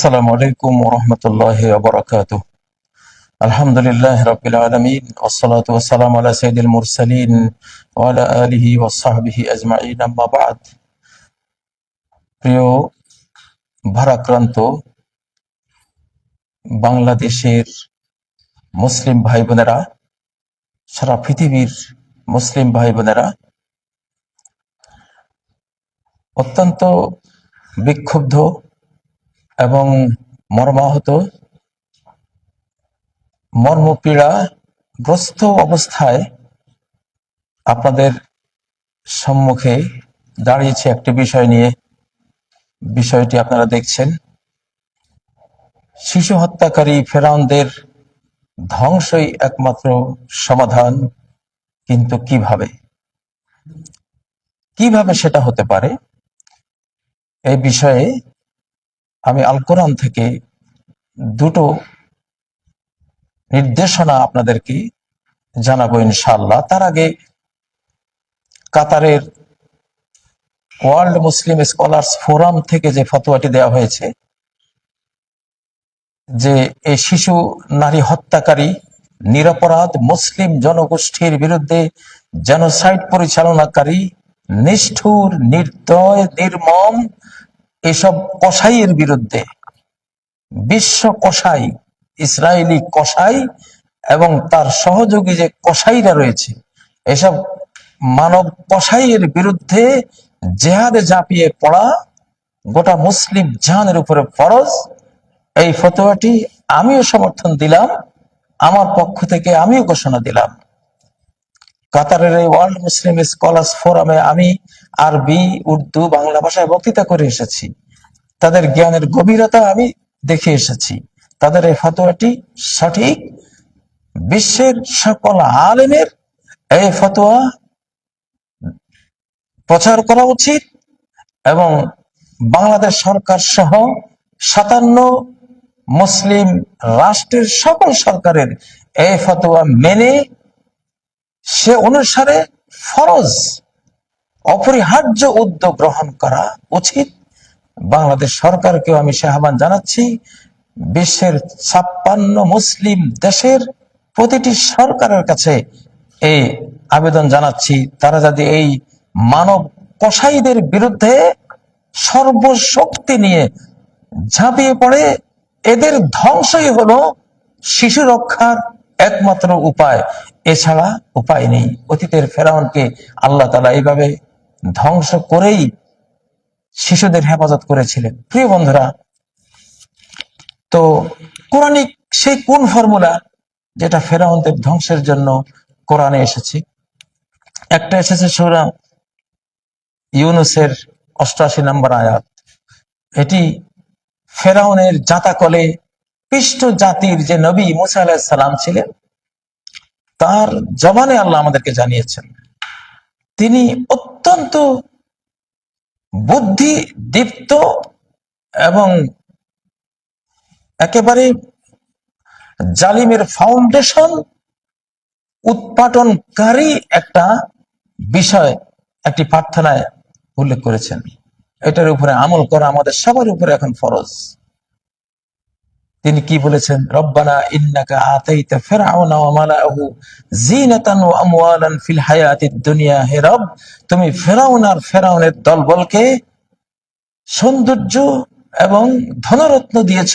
আসসালামু আলাইকুম রহমতুল্লাহ বরকাত আলহামদুলিল্লাহ রবিল আলমিন ওসলাত ওসালাম আলা সঈদুল মুরসালিন ওয়ালা আলিহি ওসাহাবিহি আজমাইন। আম্মাবাদ প্রিয় ভারাক্রান্ত বাংলাদেশের মুসলিম ভাই বোনেরা সারা পৃথিবীর মুসলিম ভাই বোনেরা অত্যন্ত বিক্ষুব্ধ এবং মর্মাহত মর্মপীড়া গ্রস্ত অবস্থায় আপনাদের সম্মুখে দাঁড়িয়েছে একটি বিষয় নিয়ে। বিষয়টি আপনারা দেখছেন। শিশু হত্যাকারী ফেরাউনদের ধ্বংসই একমাত্র সমাধান, কিন্তু কীভাবে? কীভাবে সেটা হতে পারে? এই বিষয়ে আমি আল কোরআন থেকে দুটো নির্দেশনা আপনাদেরকে জানাব ইনশাআল্লাহ। তার আগে কাতারের ওয়ার্ল্ড মুসলিম স্কলার্স ফোরাম থেকে যে ফতোয়াটি দেওয়া হয়েছে, যে এই শিশু নারী হত্যাকারী, নিরপরাধ মুসলিম জনগোষ্ঠীর বিরুদ্ধে জেনোসাইড পরিচালনাকারী, নিষ্ঠুর, নির্দয়, নির্মম এসব কসাইয়ের বিরুদ্ধে। বিশ্ব কসাই ইসরায়েলি কসাই এবং তার সহযোগী যে কসাইরা রয়েছে, এসব মানব কসাইয়ের বিরুদ্ধে জেহাদে ঝাঁপিয়ে পড়া গোটা মুসলিম জাহানের উপরে ফরজ। এই ফতোয়াটি আমিও সমর্থন দিলাম, আমার পক্ষ থেকে আমিও ঘোষণা দিলাম। কাতারের এই ওয়ার্ল্ড মুসলিম স্কলার্স ফোরামে আমি আরবি, উর্দু, বাংলা ভাষায় বক্তৃতা করে এসেছি। তাদের জ্ঞানের গভীরতা আমি দেখে এসেছি। তাদের এই ফতোয়াটি সঠিক বিশ্বের সকল আলেমের এই ফতোয়া প্রচার করা উচিত এবং বাংলাদেশ সরকার সহ সাতান্ন মুসলিম রাষ্ট্রের সকল সরকারের এই ফতোয়া মেনে সে অনুসারে ফরজ, অপরিহার্য উদ্যোগ গ্রহণ করা উচিত। বাংলাদেশ সরকারকেও আমি সে আহ্বান জানাচ্ছি, বিশ্বের ছাপ্পান্ন মুসলিম দেশের প্রতিটি সরকারের কাছে এই আবেদন জানাচ্ছি, তারা যদি এই মানব কসাইদের বিরুদ্ধে সর্বশক্তি নিয়ে ঝাঁপিয়ে পড়ে। এদের ধ্বংসই হলো শিশু রক্ষার একমাত্র উপায়, এছাড়া উপায় নেই। অতীতের ফেরাউনকে আল্লাহ তালা এইভাবে ধ্বংস করেই শিশুদের হেফাজত করেছিলেন। প্রিয় বন্ধুরা, তো কোরআনিক সেই কোন ফর্মুলা যেটা ফেরাউনদের ধ্বংসের জন্য কোরআনে এসেছে? একটা এসেছে সুরা ইউনুসের অষ্টআশি নম্বর আয়াত। এটি ফেরাউনের জাতাকলে পৃষ্ঠ জাতির যে নবী মুসা আলাহিসাল্লাম ছিলেন, তার জবানে আল্লাহ আমাদেরকে জানিয়েছেন, তিনি অত্যন্ত বুদ্ধি দীপ্ত এবং একেবারে জালিমের ফাউন্ডেশন উৎপাটনকারী একটা বিষয়, একটি প্রার্থনায় উল্লেখ করেছেন। এটার উপরে আমল করা আমাদের সবার উপরে এখন ফরজ। তিনি কি বলেছেন? রব্বানা ইন্নাকা আতাইতা ফিরআউনা ওয়া মালাহু জিনাতান ওয়া আমওয়ালান ফিল হায়াতিদ দুনিয়া হে রব, তুমি ফেরাউন আর ফেরাউনের দলবলকে সৌন্দর্য এবং ধনরত্ন দিয়েছ।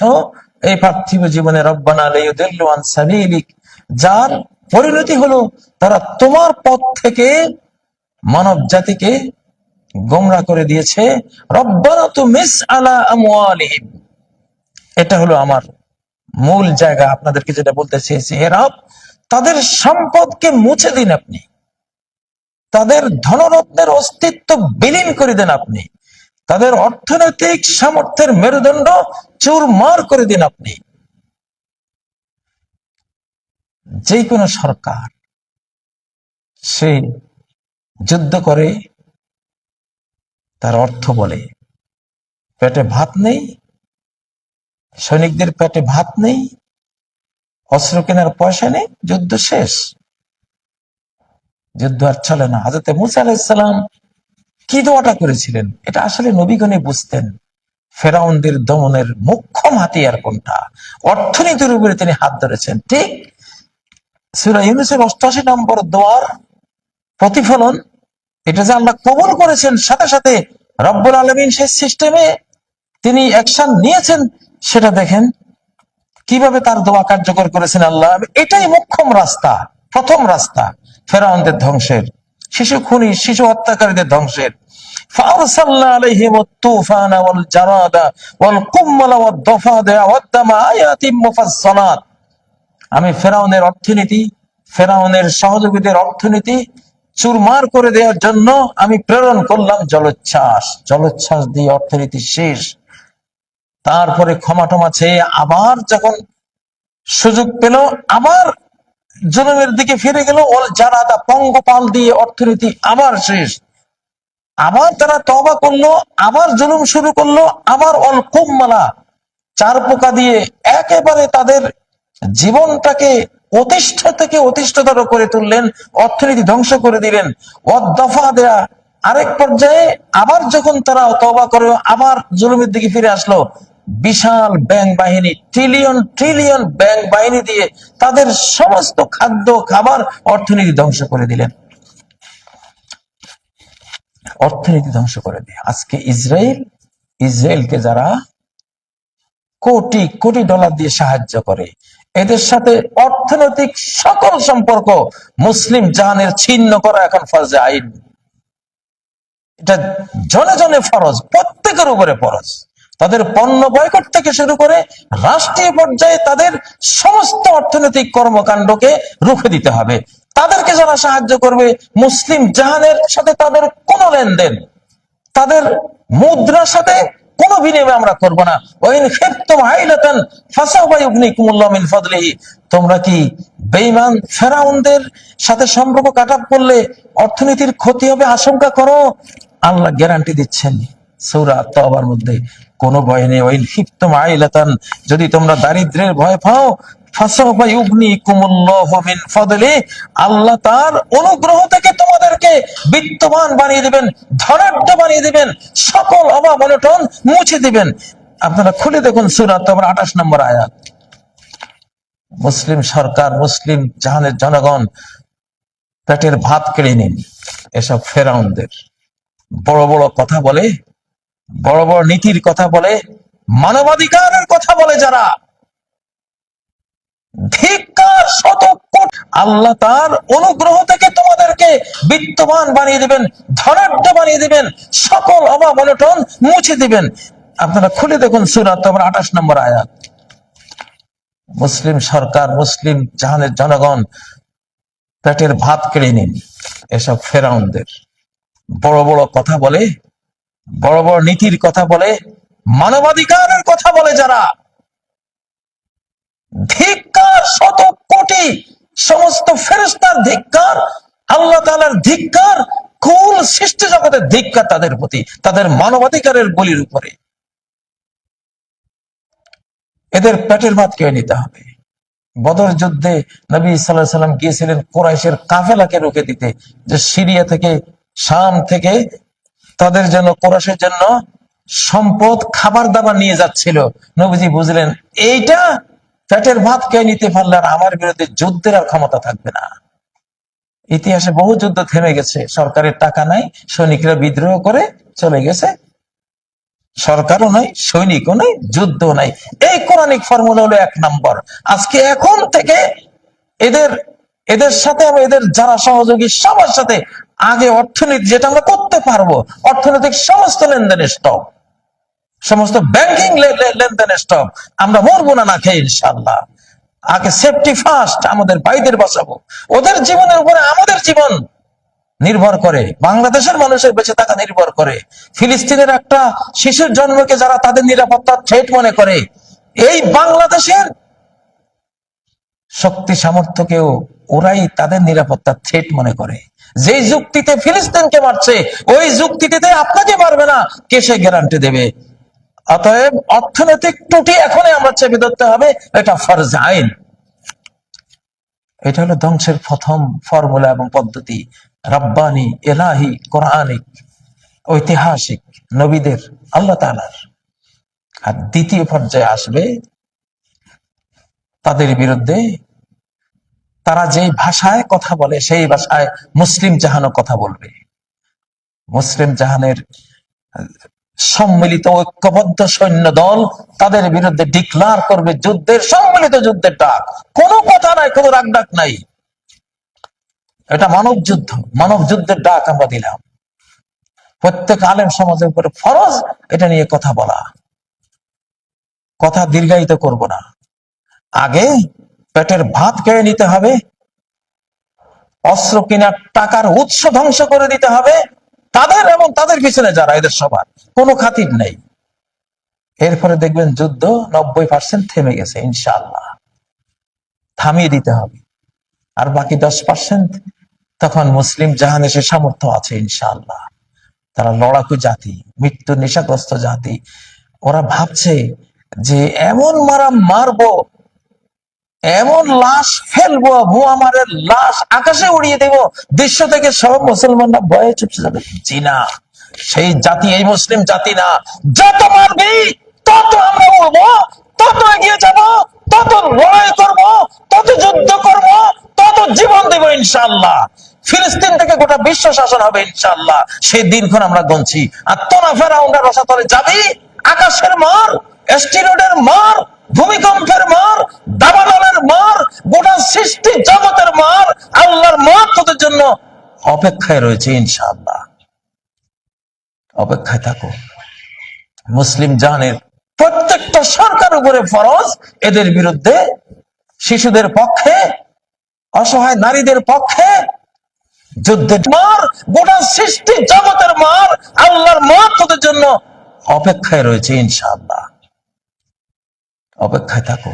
এই পার্থিব জীবনে রব্বানা লাইয়ুদিল্লু আন সাবিলিক, যার পরিণতি হলো তারা তোমার পথ থেকে মানব জাতিকে গোমরা করে দিয়েছে। রব্বানা তু মিস আলা আমওয়ালিহিম, এটা হলো আমার মূল জায়গা আপনাদেরকে যেটা বলতে চেয়েছি হে রব, তাদের সম্পদকে মুছে দিন আপনি। তাদের ধনরত্নের অস্তিত্ব বিলীন করে দেন আপনি। তাদের অর্থনৈতিক সামর্থ্যের মেরুদণ্ড চুরমার করে দিন আপনি। যে কোনো সরকার, সে যুদ্ধ করে, তার অর্থ বলে, পেটে ভাত নেই সৈনিকদের পেটে ভাত নেই, অস্ত্র কেনার পয়সা নেই, যুদ্ধ শেষ। যুদ্ধ আর চলে না। হাজরতে মুসা আলাহিসাল্লাম কি দোয়াটা করেছিলেন? এটা আসলে নবীগণে বুঝতেন। ফেরাউনদের দমনের মুখ্যম হাতিয়ার কোনটা? অর্থনীতির উপরে তিনি হাত ধরেছেন। ঠিক সুরা ইউনুসের অষ্টাশি নম্বর দোয়ার প্রতিফলন, এটা যে আল্লাহ কবল করেছেন, সাথে সাথে রব্বুল আলমিন সেই সিস্টেমে তিনি অ্যাকশন নিয়েছেন সেটা দেখেন কিভাবে তার দোয়া কার্যকর করেছেন আল্লাহ এটাই মুখ্যম রাস্তা প্রথম রাস্তা ফেরাউনদের ধ্বংসের শিশু খুনি শিশু হত্যাকারীদের ধ্বংসের فأرسلنا عليهم الطوفان والجراد والقمل والضفادع والدم آيات مفصلات আমি ফেরাউনের অর্থনীতি ফেরাউনের সহযোগীদের অর্থনীতি চুরমার করে দেওয়ার জন্য আমি প্রেরণ করলাম জলোচ্ছ্বাস জলোচ্ছ্বাস দিয়ে অর্থনীতি শেষ তারপরে ক্ষমা টমা চেয়ে আবার যখন সুযোগ পেল, আবার জনমের দিকে ফিরে গেল। ওল জারাদা পঙ্গপাল দিয়ে অর্থনীতি আবার শেষ। আবার তারা তবা করল, আবার জুলুম শুরু করল, আবার অল কুম্মালা চার পোকা দিয়ে একেবারে তাদের জীবনটাকে অতিষ্ঠ থেকে অতিষ্ঠতর করে তুললেন, অর্থনীতি ধ্বংস করে দিলেন। অদফা দেয়া আরেক পর্যায়ে আবার যখন তারা তবা করে, আবার জুলুমের দিকে ফিরে আসলো বিশাল ব্যাংক বাহিনী ট্রিলিয়ন ট্রিলিয়ন ব্যাংক বাহিনী দিয়ে তাদের সমস্ত খাদ্য, খাবার অর্থনীতি ধ্বংস করে দিলেন। অর্থনীতি ধ্বংস করে দিয়ে। আজকে ইসরায়েল, ইসরায়েলকে যারা কোটি কোটি ডলার দিয়ে সাহায্য করে, এদের সাথে অর্থনৈতিক সকল সম্পর্ক মুসলিম জাহানের ছিন্ন করা এখন ফরজে আইন। এটা জনে জনে ফরজ, প্রত্যেকের উপরে ফরজ। তাদের পণ্য বয়কট থেকে শুরু করে রাষ্ট্রীয় পর্যায়ে তাদের সমস্ত অর্থনৈতিক কর্মকাণ্ডকে রুখে দিতে হবে। তাদেরকে যারা সাহায্য করবে, মুসলিম জাহানের সাথে তাদের কোনো লেনদেন, তাদের মুদ্রার সাথে কোনো বিনিময় আমরা করব না। ওইন খেপ্তম হাইলাতান ফাসাওয়া ইউগনিকুমুল্লাহ মিন ফাদলিহি। তোমরা কি বেঈমান ফেরাউনদের সাথে সম্পর্ক কাটাপ করলে অর্থনীতির ক্ষতি হবে আশঙ্কা করো? আল্লাহ গ্যারান্টি দিচ্ছেন। সৌরা তবার মধ্যে কোনো ভয় নেই। ক্ষিপ্তম আইলাতান, যদি তোমরা দারিদ্রের ভয় পাও আল্লাহ তার অনুগ্রহ থেকে তোমাদেরকে বানিয়ে দিবেন, ধনাঢ্য বানিয়ে দিবেন, সকল অভাব অনটন মুছে দিবেন। আপনারা খুলে দেখুন সুরাত তোমার আঠাশ নম্বর আয়াত। মুসলিম সরকার, মুসলিম জাহানের জনগণ পেটের ভাত কেড়ে নিন, এসব ফেরাউনদের। বড় বড় কথা বলে বড় বড় নীতির কথা বলে, মানবাধিকারের কথা বলে যারা। আল্লাহ তার অনুগ্রহ থেকে তোমাদেরকে বিত্তবান বানিয়ে দিবেন, ধনাঢ্য বানিয়ে দিবেন, সকল অভাব অনটন মুছে দিবেন। আপনারা খুলে দেখুন সুরাত তোমার আঠাশ নম্বর আয়াত। মুসলিম সরকার, মুসলিম জাহানের জনগণ পেটের ভাত কেড়ে নিন, এসব ফেরাউনদের। বড় বড় কথা বলে বড় বড় নীতির কথা বলে, মানবাধিকারের কথা বলে যারা। ধিক্কার শত কোটি সমস্ত ফেরেস্তার ধিক্কার, আল্লাহ তালার ধিক্কার, কুল সৃষ্টি জগতের ধিক্কার তাদের প্রতি, তাদের মানবাধিকারের বলির উপরে। এদের পেটের ভাত কেড়ে নিতে হবে। বদর যুদ্ধে নবী সাল্লাহ সাল্লাম গিয়েছিলেন কোরাইশের কাফেলাকে রুখে দিতে, যে সিরিয়া থেকে, শাম থেকে তাদের জন্য, কোরাইশের জন্য সম্পদ, খাবার দাবার নিয়ে যাচ্ছিল। নবীজি বুঝলেন, এইটা পেটের ভাত কে নিতে পারলে আর আমার বিরুদ্ধে যুদ্ধের আর ক্ষমতা থাকবে না। ইতিহাসে বহু যুদ্ধ থেমে গেছে, সরকারের টাকা নাই, সৈনিকরা বিদ্রোহ করে চলে গেছে। সরকারও নাই, সৈনিকও নাই যুদ্ধ নাই। এই কোরআনিক ফর্মুলা হলো এক নম্বর। আজকে এখন থেকে এদের এদের সাথে এদের যারা সহযোগী, সবার সাথে আগে অর্থনীতি যেটা আমরা করতে পারব, অর্থনৈতিক সমস্ত লেনদেনের স্টক সমস্ত ব্যাংকিং লেনদেনের স্টক আমরা মরবো না না খেয়ে ইনশাল্লাহ আগে সেফটি ফার্স্ট আমাদের ভাইদের বাঁচাবো। ওদের জীবনের উপরে আমাদের জীবন নির্ভর করে। বাংলাদেশের মানুষের বেঁচে থাকা নির্ভর করে। ফিলিস্তিনের একটা শিশুর জন্মকে যারা তাদের নিরাপত্তা থ্রেট মনে করে, এই বাংলাদেশের শক্তি সামর্থ্যকেও ওরাই তাদের নিরাপত্তা থ্রেট মনে করে। যেই যুক্তিতে ফিলিস্তিনকে মারছে, ওই যুক্তিতে আপনাকে মারবে না, কে সে গ্যারান্টি দেবে? অতএব অর্থনৈতিক ত্রুটি এখনই আমরা চেপে ধরতে হবে, এটা ফরজ আইন। এটা হলো ধ্বংসের প্রথম ফর্মুলা এবং পদ্ধতি। রাব্বানি এলাহি কোরআনিক, ঐতিহাসিক, নবীদের, আল্লাহ তালার আর দ্বিতীয় পর্যায়ে আসবে তাদের বিরুদ্ধে তারা যেই ভাষায় কথা বলে, সেই ভাষায় মুসলিম জাহানও কথা বলবে। মুসলিম জাহানের সম্মিলিত ঐক্যবদ্ধ সৈন্য দল তাদের বিরুদ্ধে ডিক্লার করবে যুদ্ধের সম্মিলিত যুদ্ধের ডাক। কোনো কথা নাই, কোনো রাগ ডাক নাই। এটা মানব যুদ্ধ। মানব যুদ্ধের ডাক আমরা দিলাম। প্রত্যেক আলেম সমাজের উপরে ফরজ এটা নিয়ে কথা বলা। কথা দীর্ঘায়িত করব না। আগে পেটের ভাত কেড়ে নিতে হবে। অস্ত্র কেনার টাকার উৎস ধ্বংস করে দিতে হবে। তাদের এবং তাদের পিছনে যারা, এদের সবার। কোনো খাতির নেই। এরপরে দেখবেন যুদ্ধ নব্বই পার্সেন্ট থেমে গেছে ইনশাল্লাহ থামিয়ে দিতে হবে। আর বাকি দশ পার্সেন্ট তখন মুসলিম জাহান এসে সামর্থ্য আছে ইনশাল্লাহ তারা লড়াকু জাতি, মৃত্যু নেশাগ্রস্ত জাতি। ওরা ভাবছে যে, এমন মারা মারবো এমন লাশ ফেলব মুয়ামারের লাশ আকাশে উড়িয়ে দেব দৃশ্য থেকে সব মুসলমানরা ভয়ে চুপসে যাবে। জি না, সেই জাতি এই মুসলিম জাতি না। যত মারবি, তত আমরা উড়বো তত এগিয়ে যাব, তত লড়াই করব, তত যুদ্ধ করব, তত জীবন দেব ইনশাআল্লাহ। ফিলিস্তিন থেকে গোটা বিশ্ব শাসন হবে ইনশাআল্লাহ। সেই দিনক্ষণ আমরা গনছি। আর তোরা ফেরাউন্ডা রসাতলে যাবি, আকাশের মার মার, ভূমিকম্পের মার, দাবানলের মার, গোটা সৃষ্টি জগতের মার, আল্লাহর মার তোদের জন্য অপেক্ষায় রয়েছে ইনশাআল্লাহ। অপেক্ষায় থাকো। মুসলিম জানের প্রত্যেকটা সরকার উপরে ফরজ, এদের বিরুদ্ধে শিশুদের পক্ষে, অসহায় নারীদের পক্ষে যুদ্ধের মার, গোটা সৃষ্টি জগতের মার, আল্লাহর মার তোদের জন্য অপেক্ষায় রয়েছে ইনশাআল্লাহ। অপেক্ষায় থাকো।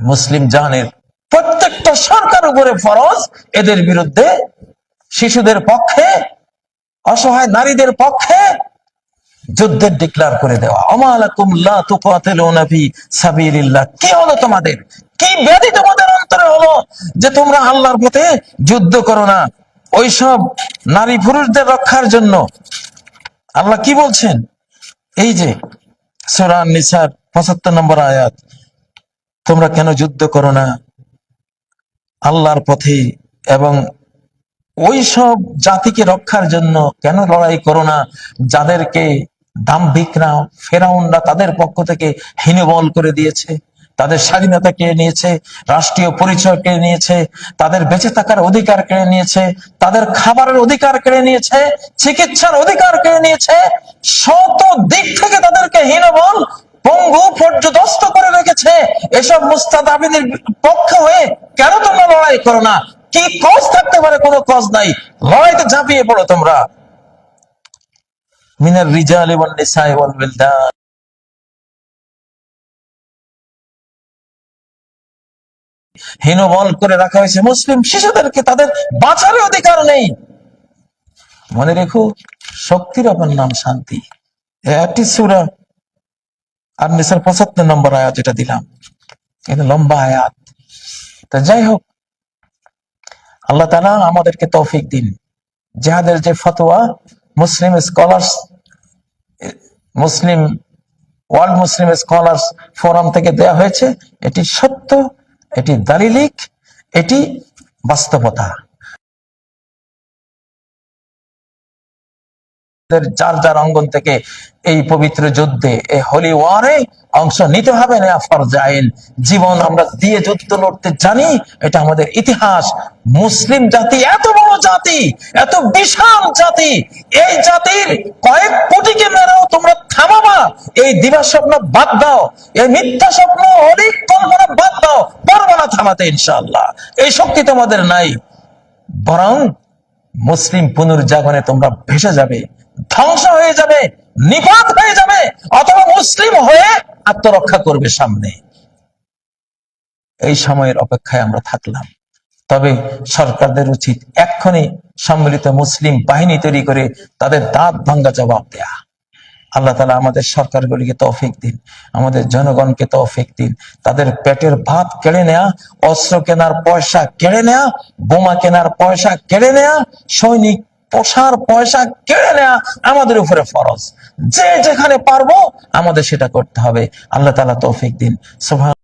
মুসলিম জানের প্রত্যেকটা সরকার উপরে ফরজ, এদের বিরুদ্ধে শিশুদের পক্ষে, অসহায় নারীদের পক্ষে যুদ্ধের ডিক্লার করে দেওয়া। কি হলো তোমাদের? কি ব্যাধি তোমাদের অন্তরে হলো যে তোমরা আল্লাহর পথে যুদ্ধ করো না? ওইসব নারী পুরুষদের রক্ষার জন্য। আল্লাহ কি বলছেন? এই যে সূরা নিসার পঁচাত্তর নম্বর আয়াত, তোমরা কেন যুদ্ধ করো না? আল্লাহর পথে এবং ওই সব জাতিকে রক্ষার জন্য কেন লড়াই করো না? যাদেরকে দাম্ভিকরা, ফেরাউনরা তাদের পক্ষ থেকে হীনবল করে দিয়েছে, তাদের স্বাধীনতা কেড়ে নিয়েছে, রাষ্ট্রীয় পরিচয় কেড়ে নিয়েছে, তাদের বেঁচে থাকার অধিকার কেড়ে নিয়েছে, তাদের খাবারের অধিকার কেড়ে নিয়েছে, চিকিৎসার অধিকার কেড়ে নিয়েছে, শত দিক থেকে তাদেরকে হীনবল পঙ্গু পর্যদস্ত করে রেখেছে। এসব মুস্তাদাবিদের পক্ষে হয়ে কেন তোমরা লড়াই করো না? কি কজ থাকতে পারে? কোনো কজ নাই। লড়াইতে ঝাঁপিয়ে পড়ো তোমরা। মিনার রিজাল এবং নিসাই ওয়াল বিলদান হীনবল করে রাখা হয়েছে মুসলিম শিশুদেরকে। তাদের বাঁচার অধিকার নেই। মনে রেখো, শক্তির অপর নাম শান্তি। একটি সুরা আর নিসার পঁচাত্তর নম্বর আয়াত যেটা দিলাম, এটা লম্বা আয়াত। তা যাই হোক, আল্লাহ তালা আমাদেরকে তৌফিক দিন। যাহাদের যে ফতোয়া, মুসলিম স্কলার্স, মুসলিম, ওয়ার্ল্ড মুসলিম স্কলার্স ফোরাম থেকে দেয়া হয়েছে, এটি সত্য, এটি দালিলিক, এটি বাস্তবতা। যার যার অঙ্গন থেকে এই পবিত্র যুদ্ধে, এই হোলি ওয়ারে অংশ নিতে হবে না ফরজাইন জীবন আমরা দিয়ে যুদ্ধ লড়তে জানি, এটা আমাদের ইতিহাস। মুসলিম জাতি এত বড় জাতি, এত বিশাল জাতি, এই জাতির কয়েক কোটিকে মেরেও তোমরা থামাবা। এই দিবা স্বপ্ন বাদ দাও, এই মিথ্যা স্বপ্ন, অনেক কল্পনা বাদ দাও, পারবা না থামাতে ইনশাল্লাহ এই শক্তি তোমাদের নাই। বরং মুসলিম পুনর্জাগরণে তোমরা ভেসে যাবে, ধ্বংস হয়ে যাবে, নিপাত হয়ে যাবে, অথবা মুসলিম হয়ে আত্মরক্ষা করবে সামনে। এই সময়ের অপেক্ষায় আমরা থাকলাম। তবে সরকারদের উচিত এক্ষণে সম্মিলিত মুসলিম বাহিনী তৈরি করে তাদের দাঁত ভাঙ্গা জবাব দেয়া। আল্লাহ তালা আমাদের সরকারগুলিকে তৌফিক দিন, আমাদের জনগণকে তৌফিক দিন। তাদের পেটের ভাত কেড়ে নেয়া, অস্ত্র কেনার পয়সা কেড়ে নেয়া, বোমা কেনার পয়সা কেড়ে নেয়া, সৈনিক পোষার পয়সা কেড়ে নেয়া আমাদের উপরে ফরজ। যে যেখানে পারব আমাদের সেটা করতে হবে। আল্লাহ তালা তৌফিক দিন। সুবহান